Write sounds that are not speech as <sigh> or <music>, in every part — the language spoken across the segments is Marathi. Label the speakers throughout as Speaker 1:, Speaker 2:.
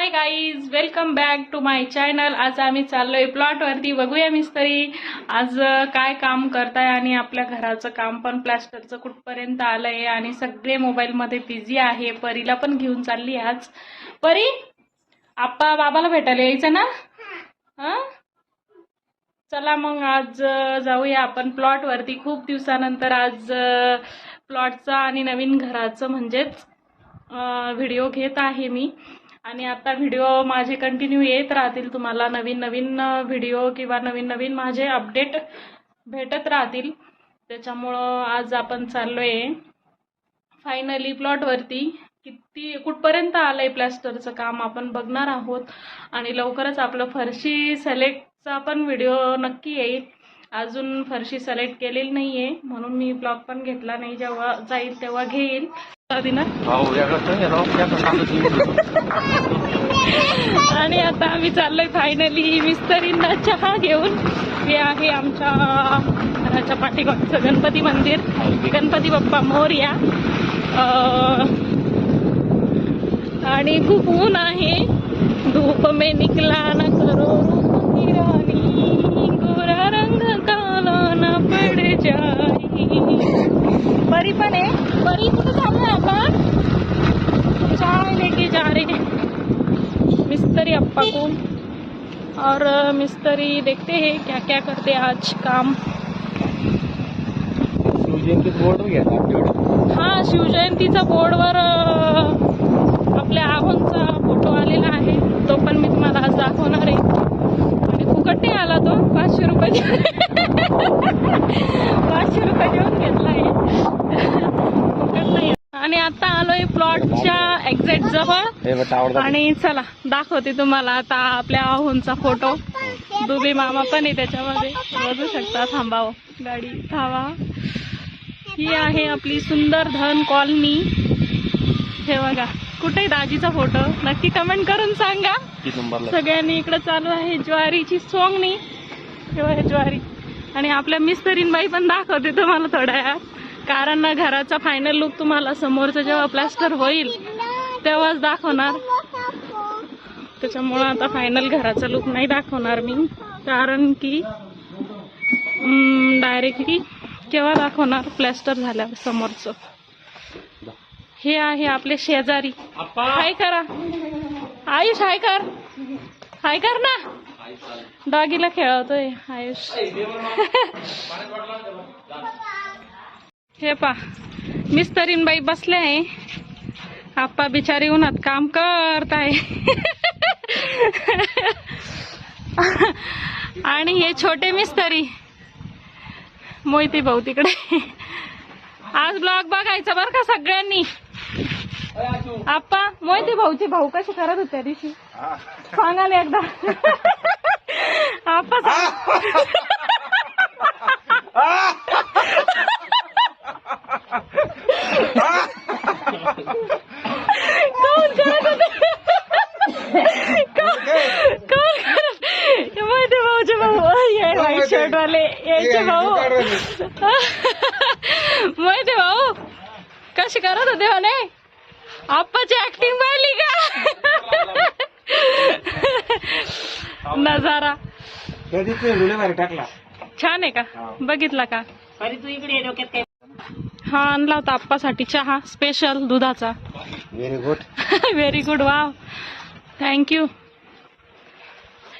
Speaker 1: Hi guys welcome back to my channel आज आम्ही चाललोय प्लॉटवरती बघूया मिस्तरी आज काय काम करताय आणि आपल्या घराचं काम पण प्लॅस्टरचं कुठपर्यंत आलंय आणि सगळे मोबाईलमध्ये बिझी आहे. परीला पण घेऊन चालली आज. परी आप्पा बाबाला भेटायला यायचं ना? हा? चला मग आज जाऊया आपण प्लॉटवरती खूप दिवसानंतर आज प्लॉटचा आणि नवीन घराचं म्हणजेच व्हिडिओ घेत आहे मी. आणि आता व्हिडिओ माझे कंटिन्यू येत राहतील. तुम्हाला नवीन नवीन व्हिडिओ किंवा नवीन नवीन माझे अपडेट भेटत राहतील. त्याच्यामुळं आज आपण चाललो आहे फायनली प्लॉटवरती किती कुठपर्यंत आलं आहे प्लॅस्टरचं काम आपण बघणार आहोत. आणि लवकरच आपलं फरशी सिलेक्टचा पण व्हिडिओ नक्की येईल. अजून फरशी सिलेक्ट केलेली नाही आहे म्हणून मी ब्लॉग पण घेतला नाही. जेव्हा जाईल तेव्हा घेईल. आणि आता आम्ही चाललोय फायनली मिस्तरींना चहा घेऊन. हे आहे आमच्या घराच्या पाठीमागचं गणपती मंदिर. गणपती बाप्पा मोर्या. आणि खूप ऊन आहे. धूप मे निकला न करो गोरा रंग काला ना पड जाई. परी पण आहे. परी कुठे चाललोय आपण चाय लेके जा रहे हैं मिस्त्री अप्पा को और मिस्त्री देखते हैं क्या क्या करते हैं आज काम.
Speaker 2: शिवजयंती बोर्ड
Speaker 1: हा शिवजयंतीचा बोर्डवर आपल्या आहोंचा फोटो आलेला आहे. तो पण मी तुम्हाला आज दाखवणार आहे. आणि फुकट नाही आला तो? पाचशे रुपये <laughs> पाचशे रुपये देऊन घेतला आहे. फुकट नाही आणि आता आलोय प्लॉटच्या एक्झॅक्ट जवळ. आणि चला दाखवते तुम्हाला आता आपल्या आहोंचा फोटो दुबी मामा पण आहे त्याच्यामध्ये. बघू शकता थांबावं. गाडी थांबा. ही आहे आपली सुंदर धन कॉलनी हे बघा कुठे दाजीचा फोटो नक्की कमेंट करून सांगा. सगळ्यांनी इकडे चालू आहे ज्वारीची सोंगणी. हे बघा ज्वारी. आणि आपल्या मिस्तरीनबाई पण दाखवते तुम्हाला थोड्या कारण ना घराचा फायनल लुक तुम्हाला समोरचं जेव्हा प्लास्टर होईल तेव्हाच दाखवणार. त्याच्यामुळं आता फायनल घराचा लुक नाही दाखवणार मी. कारण की डायरेक्टली केव्हा दाखवणार प्लॅस्टर झाल्यावर समोरचं. हे आहे आपले शेजारी. हाय करा. आयुष हाय कर. हाय कर ना. डॉगीला खेळवतोय आयुष. हे पा मिस्तरीन बाई बसले आहे. आप्पा बिचारी उन्हात काम करत आहे आणि हे छोटे मिस्तरी. मोहिती भाऊ तिकडे. आज ब्लॉग बघायचा बरं का सगळ्यांनी. आप्पा मोहिते भाऊचे भाऊ कसे करत होते दिवशी? सांगा ना एकदा. आप्पा सांग. कोण करत होते कोण कोण करत हे मोहिते भाऊचे भाऊ हे व्हाईट शर्ट वाले यायचे भाऊ मोहिते भाऊ कशी करत होते म्हणे आप्पाची ऍक्टिंग पाहिली का? नजारा.
Speaker 2: टाकला.
Speaker 1: छान आहे का? बघितला का? हा आणला होता आप्पासाठी चहा स्पेशल दुधाचा.
Speaker 2: Very good
Speaker 1: very good wow thank you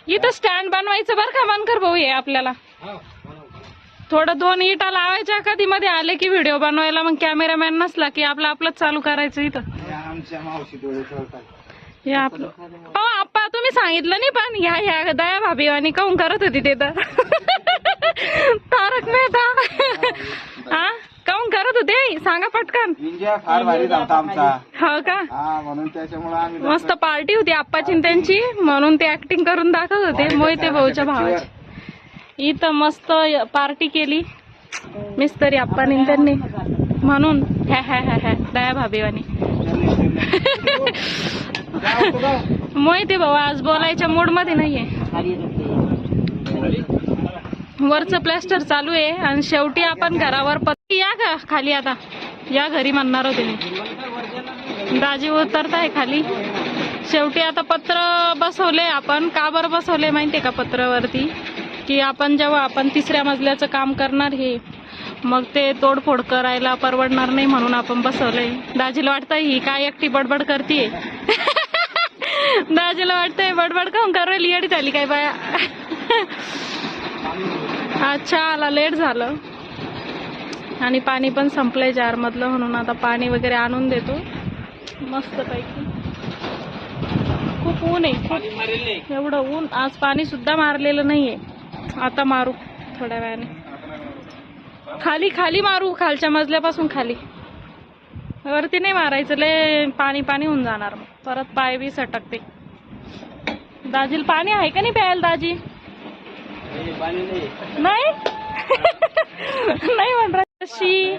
Speaker 1: इथं स्टँड बनवायचं बरं का मनकर भाऊ हे आपल्याला. थोडं दोन इटा लावायच्या कधी मध्ये आले की व्हिडिओ बनवायला. मग कॅमेरामॅन नसला की आपलं आपलंच चालू करायचं इथं.
Speaker 2: आमच्या मावशी डोळे चालतात
Speaker 1: हे आपलं. हो आप्पा तुम्ही सांगितलं नाही पण ह्या ह्या दया भाभी आणि काऊन करत होती ते तर. तारक मेहता. हा काऊन करत होते? सांगा पटकन.
Speaker 2: इंडिया फार भारी झालता आमचा.
Speaker 1: हो का?
Speaker 2: हा म्हणून त्याच्यामुळे आम्ही
Speaker 1: मस्त पार्टी होती आप्पाची आणि त्यांची. म्हणून ते ऍक्टिंग करून दाखवत होते. मोहिते भाऊच्या भावाची. इथं मस्त पार्टी केली. मिस्तरी आप्पानी त्यांनी म्हणून हॅ हॅ हॅ हॅ दया भाभीवानी. <laughs> मोहिते भाऊ आज बोलायच्या मूडमध्ये नाहीये. वरचं प्लॅस्टर चालू आहे आणि शेवटी आपण घरावर पत्ती या का खाली आता. या घरी म्हणणार होते मी. दाजी उतरताय खाली. शेवटी आता पत्र बसवले आपण. का बरं बसवले माहितीये का पत्रावरती? की आपण जेव्हा आपण तिसऱ्या मजल्याचं काम करणार हे मग ते तोडफोड करायला परवडणार नाही म्हणून आपण बसवलंय. दाजीला वाटतं ही काय एकटी बडबड करतीये? <laughs> दाजीला वाटतंय बडबड काऊन करायला येडी झाली काय बाया? <laughs> अच्छा आला लेट झालं. आणि पाणी पण संपलंय जारमधलं म्हणून आता पाणी वगैरे आणून देतो. मस्त पैकी. खूप ऊन आहे खूप. एवढं ऊन आज पाणी सुद्धा मारलेलं नाहीये. आता मारू थोड्या वेळाने. खाली खाली मारू खालच्या मजल्यापासून खाली. वरती नाही मारायचं लय पाणी पाणी होऊन जाणार मग. परत पाय बी सटकते. दाजीला पाणी आहे का नाही प्यायला दाजी? नाही? <laughs> नाही म्हणणार कशी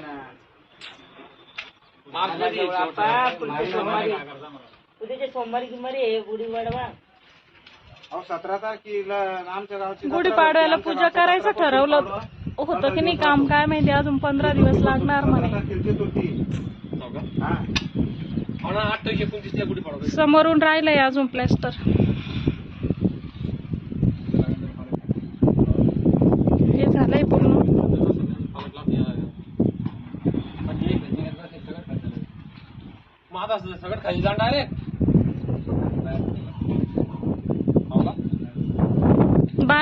Speaker 3: सोमवारी. गिमवारी आहे गुढी वाढवा
Speaker 2: अहो सतरा तारखेला आमच्या गावची
Speaker 1: गुढीपाडव्याला. पूजा करायचं ठरवलं होतं की नाही काम काय माहिती अजून पंधरा दिवस लागणार म्हणे.
Speaker 2: हा.
Speaker 1: समोरून राहिलंय अजून प्लॅस्टर हे झालंय पूर्ण
Speaker 4: सगळं खाली जाणार आहे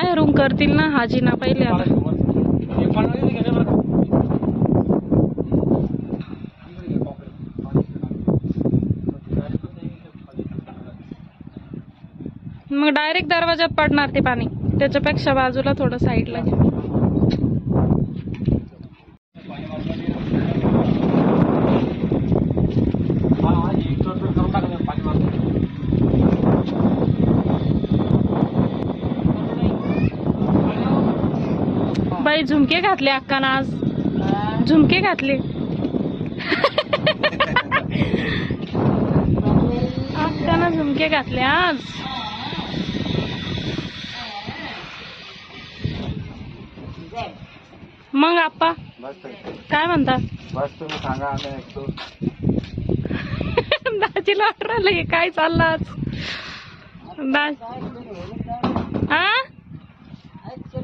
Speaker 1: बाहेरून करतील ना हाजी ना पहिले मग डायरेक्ट दरवाजात पडणार ते पाणी. त्याच्यापेक्षा बाजूला थोडं साईडला घ्या. बाई झुमके घातले अक्कानं आज. झुमके घातले. अक्कानं झुमके घातले आज. मग आप्पा. काय म्हणता
Speaker 2: आम्ही ऐकतो.
Speaker 1: दाजीला वाटलं काय चाललं आज? दा- हा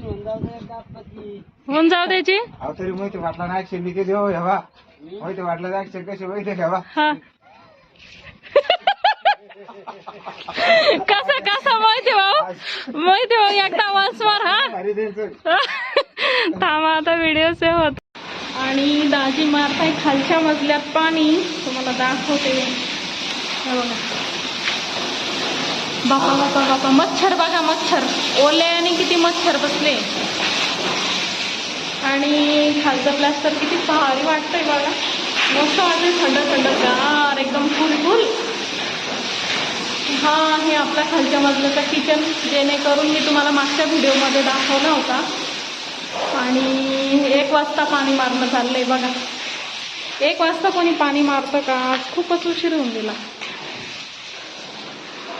Speaker 1: होऊन जाऊ द्यायची
Speaker 2: अहो तरी माहिती वाटला ना ऍक्शन किती हो हेवा माहिती वाटलं ऍक्शन कशी माहिती घ्यावा
Speaker 1: हा. कसा कसा माहिती भाऊ? माहिती भाऊ एकदा वास मार हा. थांबा आता व्हिडिओ सेव्ह होत. आणि दाजी मारताय खालच्या मजल्यात पाणी. तुम्हाला दाखवते. हे बघा. बापा बापा बापा मच्छर बघा मच्छर. ओल्याने किती मच्छर बसले. आणि खालचं प्लास्टर किती भारी वाटतंय बघा. मस्त वाटतंय थंड थंड गार एकदम फुल फुल. हा हे आपला खालच्या मजल्याचा किचन जेणेकरून मी तुम्हाला मागच्या व्हिडिओमध्ये दाखवला होता. आणि एक वाजता पाणी मारणं चाललंय बघा. एक वाजता कोणी पाणी मारतं का? खूपच उशीर होऊन गेला.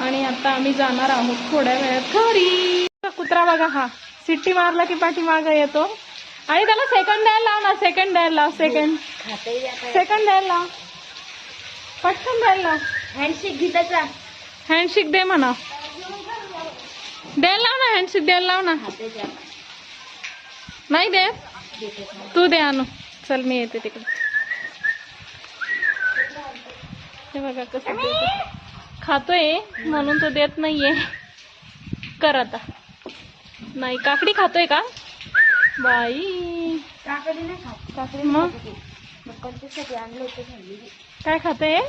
Speaker 1: आणि आता आम्ही जाणार आहोत थोड्या वेळात घरी. कुत्रा बघा हा. सिट्टी मारला की पाठीमागं येतो. आणि त्याला सेकंड द्यायला लाव ना सेकंड द्यायला लाव सेकंड सेकंड द्यायला लाव. पटकन द्यायला लाव.
Speaker 3: हँडशेक घे त्याचा
Speaker 1: हँडशिक दे म्हणा. द्यायला लाव ना हँडशिक द्यायला लाव ना. नाही दे तू दे आणू. चल मी येते तिकडे. हे बघा कसं. खातोय म्हणून तो देत नाहीये. कर आता. नाही काकडी खातोय का? बाई.
Speaker 3: काकडी नाही खात. काकडी
Speaker 1: मग?
Speaker 3: आणलं होतं
Speaker 1: काय खातोय?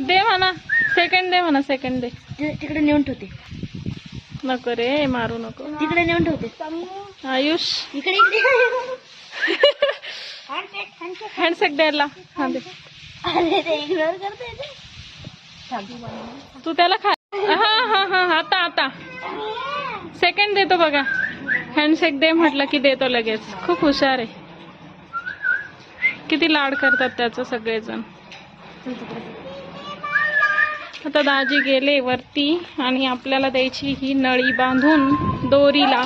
Speaker 1: दे म्हणा. सेकंड दे म्हणा सेकंड दे.
Speaker 3: तिकडे नेऊन ठेवते.
Speaker 1: नको रे मारू नको.
Speaker 3: तिकडे नेऊन ठेवते.
Speaker 1: आयुष.
Speaker 3: इकडे इकडे. <laughs>
Speaker 1: हँडसेक द्यायला. हा दे.
Speaker 3: अरे ते इग्नोर करते ते.
Speaker 1: तू त्याला खा. हा हा हा आता आता. सेकंड देतो बघा. हँडसेक दे म्हटलं की देतो लगेच. खूप हुशार आहे. किती लाड करतात त्याचं सगळेजण. आता दाजी गेले वरती आणि आपल्याला द्यायची ही नळी बांधून दोरीला.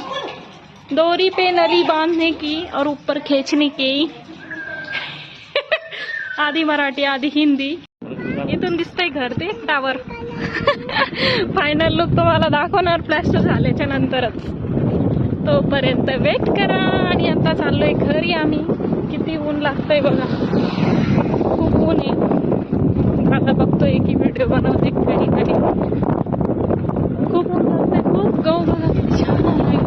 Speaker 1: दोरी पे नली बांधने की और ऊपर खींचने की. आधी मराठी आधी हिंदी. इथून दिसतंय घर ते टावर फायनल लुक तुम्हाला दाखवणार प्लॅस्टर झाल्याच्या नंतरच. तोपर्यंत वेट करा आणि आता चाललोय घरी आम्ही. किती ऊन लागतंय बघा. खूप ऊन आहे. आता बघतोय की व्हिडिओ बनवते घरी घरी खूप ऊन लागतंय खूप गहू बघा. किती छान आलाय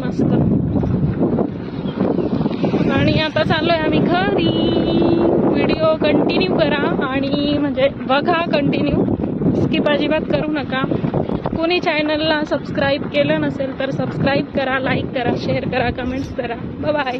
Speaker 1: मस्त आणि आता चाललोय आम्ही घरी. व्हिडिओ कंटिन्यू करा आणि म्हणजे बघा कंटिन्यू स्किप अजिबात करू नका. कोणी चॅनलला सबस्क्राईब केलं नसेल तर सबस्क्राईब करा लाईक करा शेअर करा कमेंट्स करा. बाय